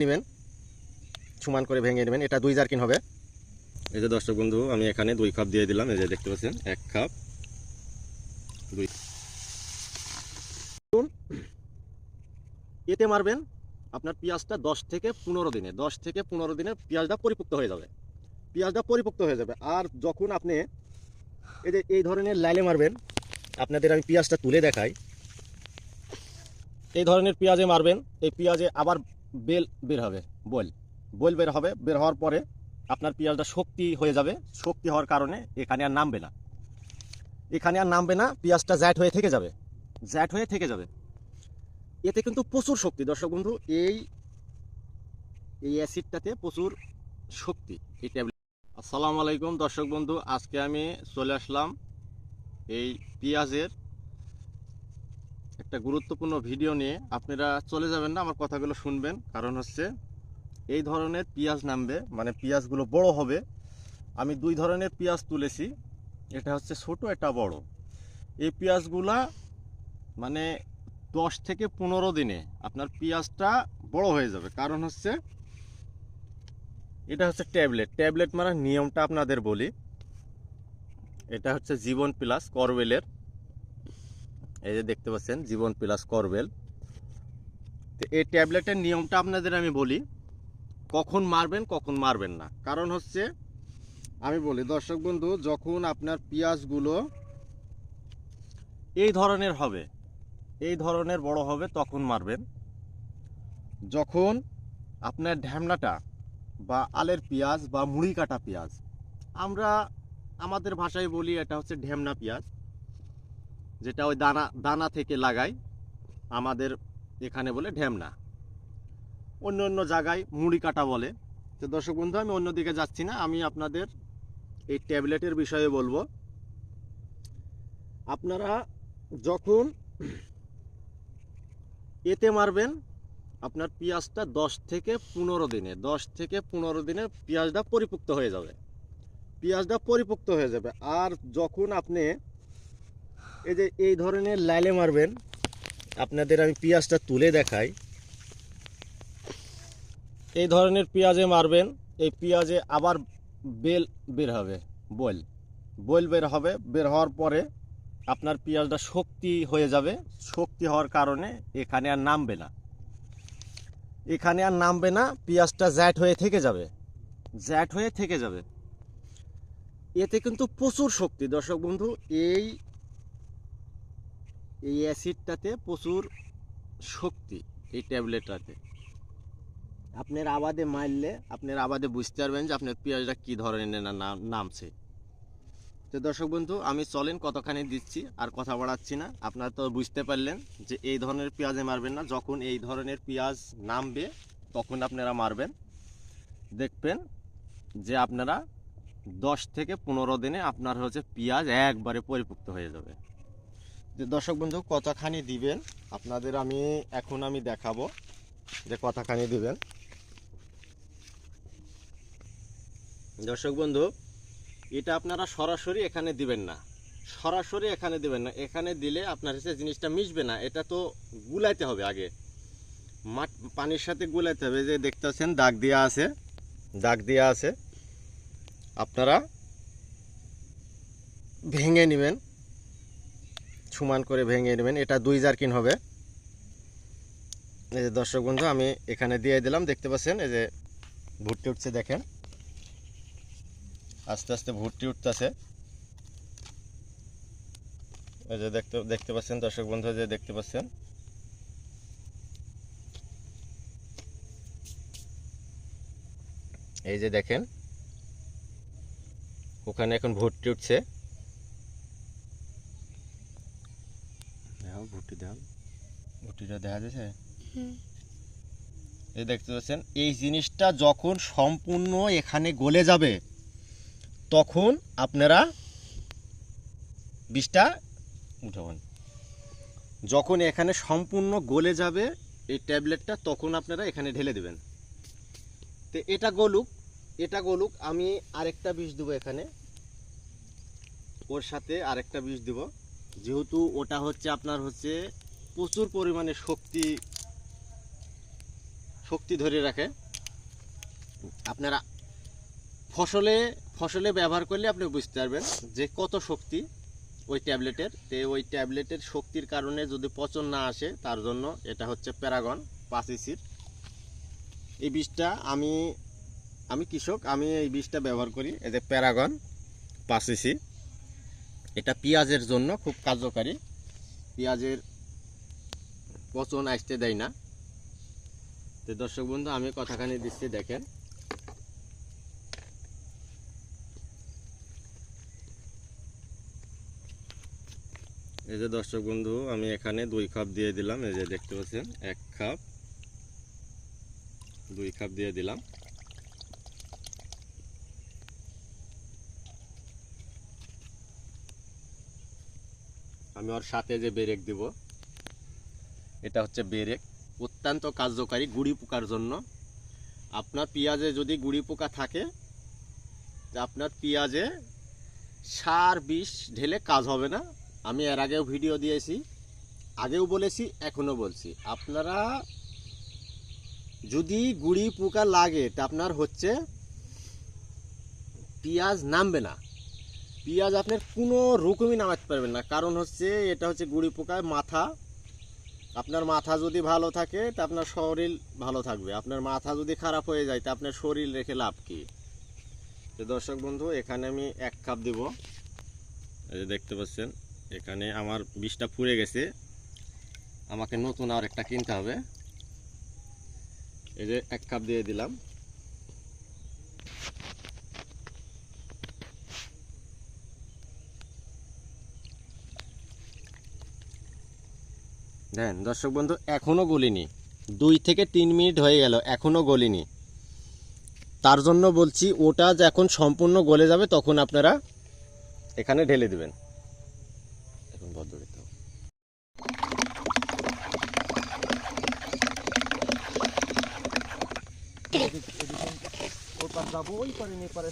নেবেন সমান করে ভেঙে নেবেন। এটা দুই জারকিন হবে। এই যে দর্শক বন্ধু আমি এখানে দুই কাপ দিয়ে দিলাম। এই যে দেখতে পাচ্ছেন এক কাপ দুই এতে মারবেন আপনার পেঁয়াজটা দশ থেকে পনেরো দিনে। দশ থেকে পনেরো দিনে পেঁয়াজটা পরিপুক্ত হয়ে যাবে। পেঁয়াজটা পরিপুক্ত হয়ে যাবে। আর যখন আপনি এই যে এই ধরনের লাইলে মারবেন আপনাদের আমি পেঁয়াজটা তুলে দেখাই। এই ধরনের পেঁয়াজে মারবেন। এই পেঁয়াজে আবার বেল বের হবে, বল। বল বের হবে, বের হওয়ার পরে আপনার পেঁয়াজটা শক্তি হয়ে যাবে। শক্তি হওয়ার কারণে এখানে আর নামবে না। এখানে আর নামবে না, পেঁয়াজটা জ্যাট হয়ে থেকে যাবে। জ্যাট হয়ে থেকে যাবে। এতে কিন্তু প্রচুর শক্তি। দর্শক বন্ধু, এই এই অ্যাসিডটাতে প্রচুর শক্তি। এই ট্যাবলেট আসসালামু আলাইকুম দর্শক বন্ধু, আজকে আমি চলে আসলাম এই পেঁয়াজের একটা গুরুত্বপূর্ণ ভিডিও নিয়ে আপনারা চলে যাবেন না, আমার কথাগুলো শুনবেন। কারণ হচ্ছে, এই ধরনের পেঁয়াজ নামবে মানে পেঁয়াজগুলো বড় হবে। আমি দুই ধরনের পেঁয়াজ তুলেছি, এটা হচ্ছে ছোট, এটা বড়। এই পেঁয়াজগুলা মানে দশ থেকে পনেরো দিনে আপনার পেঁয়াজটা বড় হয়ে যাবে। কারণ হচ্ছে, এটা হচ্ছে ট্যাবলেট। ট্যাবলেট মারার নিয়মটা আপনাদের বলি। এটা হচ্ছে জীবন প্লাস করবেলের। এই যে দেখতে পাচ্ছেন, জীবন প্লাস করবেল তো এই ট্যাবলেটের নিয়মটা আপনাদের আমি বলি, কখন মারবেন কখন মারবেন না। কারণ হচ্ছে, আমি বলি, দর্শক বন্ধু, যখন আপনার পেঁয়াজগুলো এই ধরনের হবে, এই ধরনের বড় হবে, তখন মারবেন। যখন আপনার ঢ্যামনাটা বা আলের পেঁয়াজ বা মুড়ি কাটা পেঁয়াজ, আমরা আমাদের ভাষায় বলি এটা হচ্ছে ঢ্যামনা পেঁয়াজ। যেটা ওই দানা দানা থেকে লাগাই আমাদের এখানে বলে ঢ্যামনা অন্য অন্য জায়গায় মুড়ি কাটা বলে। তো দর্শক বন্ধু, আমি অন্যদিকে যাচ্ছি না, আমি আপনাদের এই ট্যাবলেটের বিষয়ে বলব। আপনারা যখন এতে মারবেন, আপনার পেঁয়াজটা দশ থেকে পনেরো দিনে, দশ থেকে পনেরো দিনে পেঁয়াজটা পরিপুক্ত হয়ে যাবে। পেঁয়াজটা পরিপুক্ত হয়ে যাবে। আর যখন আপনি এই যে এই ধরনের লাইলে মারবেন, আপনাদের আমি পেঁয়াজটা তুলে দেখাই। এই ধরনের পেঁয়াজে মারবেন, এই পেঁয়াজে আবার বেল বের হবে বল বল বের হবে, বের হওয়ার পরে আপনার পেঁয়াজটা শক্তি হয়ে যাবে, শক্তি হওয়ার কারণে এখানে আর নামবে না। এখানে আর নামবে না, পেঁয়াজটা জ্যাট হয়ে থেকে যাবে। জ্যাট হয়ে থেকে যাবে। এতে কিন্তু প্রচুর শক্তি। দর্শক বন্ধু, এই এই অ্যাসিডটাতে প্রচুর শক্তি এই ট্যাবলেটটাতে। আপনার আবাদে মারলে আপনার আবাদে বুঝতে পারবেন যে আপনার পেঁয়াজটা কী ধরনের না- নামছে। তো দর্শক বন্ধু, আমি চলেন কতখানি দিচ্ছি আর কথা বাড়াচ্ছি না। আপনারা তো বুঝতে পারলেন যে এই ধরনের পেঁয়াজে মারবেন না। যখন এই ধরনের পেঁয়াজ নামবে, তখন আপনারা মারবেন। দেখবেন যে আপনারা দশ থেকে পনেরো দিনে আপনার হচ্ছে পেঁয়াজ একবারে পরিপুক্ত হয়ে যাবে। যে দর্শক বন্ধু কতখানি দিবেন। আপনাদের আমি এখন আমি দেখাবো যে কতখানি দিবেন। দর্শক বন্ধু, এটা আপনারা সরাসরি এখানে দিবেন না। সরাসরি এখানে দিবেন না। এখানে দিলে আপনার হচ্ছে জিনিসটা মিশবে না। এটা তো গুলাইতে হবে আগে। মাঠ, পানির সাথে গুলাইতে হবে। যে দেখতে পাচ্ছেন দাগ দেওয়া আছে। দাগ দেওয়া আছে। আপনারা ভেঙে নেবেন। সমান করে ভেঙে নেবেন। এটা দুই জারকিন হবে। এই যে দর্শক বন্ধু, আমি এখানে দিয়ে দিলাম। দেখতে পাচ্ছেন, এই যে ভুট্টি উঠছে, দেখেন। আস্তে আস্তে ভুট্টি উঠতেছে। এই যে দেখতে দেখতে পাচ্ছেন দর্শক বন্ধু যে দেখতে পাচ্ছেন। এই যে দেখেন, ওখানে এখন ভুট্টি উঠছে। দেখো ভুট্টি দেখো ভুট্টিটা দেখা যাচ্ছে? এই দেখতে পাচ্ছেন এই জিনিসটা যখন সম্পূর্ণ এখানে গলে যাবে তখন আপনারা বিষটা উঠাবেন। যখন এখানে সম্পূর্ণ গলে যাবে এই ট্যাবলেটটা তখন আপনারা এখানে ঢেলে দেবেন। তো এটা গলুক এটা গলুক আমি আরেকটা বিষ দেবো এখানে। ওর সাথে আরেকটা বিষ দেব। যেহেতু ওটা হচ্ছে আপনার হচ্ছে প্রচুর পরিমাণে শক্তি শক্তি ধরে রাখে। আপনারা ফসলে ফসলে ব্যবহার করলে আপনি বুঝতে পারবেন যে কত শক্তি ওই ট্যাবলেটের। তে ওই ট্যাবলেটের শক্তির কারণে যদি পচন না আসে, তার জন্য এটা হচ্ছে প্যারাগন, পাঁচ ইসির। এই বীজটা আমি আমি কৃষক, আমি এই বীজটা ব্যবহার করি যে প্যারাগন, পাঁচ ইসি। এটা পেঁয়াজের জন্য খুব কার্যকারী। পেঁয়াজের পচন আসতে দেয় না। তো দর্শক বন্ধু, আমি কথাখানি দিচ্ছি, দেখেন। এই যে দর্শক বন্ধু, আমি এখানে দুই কাপ দিয়ে দিলাম। এই যে দেখতে পাচ্ছেন, এক কাপ। দুই কাপ দিয়ে দিলাম। আমি ওর সাথে যে বেরেক দিব, এটা হচ্ছে বেরেক। অত্যন্ত কার্যকারী গুড়ি পোকার জন্য। আপনার পেঁয়াজে যদি গুড়ি পোকা থাকে আপনার পেঁয়াজে সার বিষ ঢেলে কাজ হবে না। আমি এর আগেও ভিডিও দিয়েছি, আগেও বলেছি, এখনও বলছি। আপনারা যদি গুড়ি পোকা লাগে, তা আপনার হচ্ছে পেঁয়াজ নামবে না। পেঁয়াজ আপনার কোনো রকমই নামাতে পারবেন না। কারণ হচ্ছে এটা হচ্ছে গুড়ি পোকায় মাথা। আপনার মাথা যদি ভালো থাকে, তা আপনার শরীর ভালো থাকবে। আপনার মাথা যদি খারাপ হয়ে যায়, তা আপনার শরীর রেখে লাভ কি? তো দর্শক বন্ধু, এখানে আমি এক কাপ দেব। এই যে দেখতে পাচ্ছেন, এখানে আমার বিষটা ফুরে গেছে। আমাকে নতুন আর একটা কিনতে হবে। এই যে এক কাপ দিয়ে দিলাম। দেন, দর্শক বন্ধু এখনও গলিনি। দুই থেকে তিন মিনিট হয়ে গেল এখনও গলিনি। তার জন্য বলছি, ওটা যখন সম্পূর্ণ গলে যাবে, তখন আপনারা এখানে ঢেলে দেবেন। এখন ওই পারে নেই পারে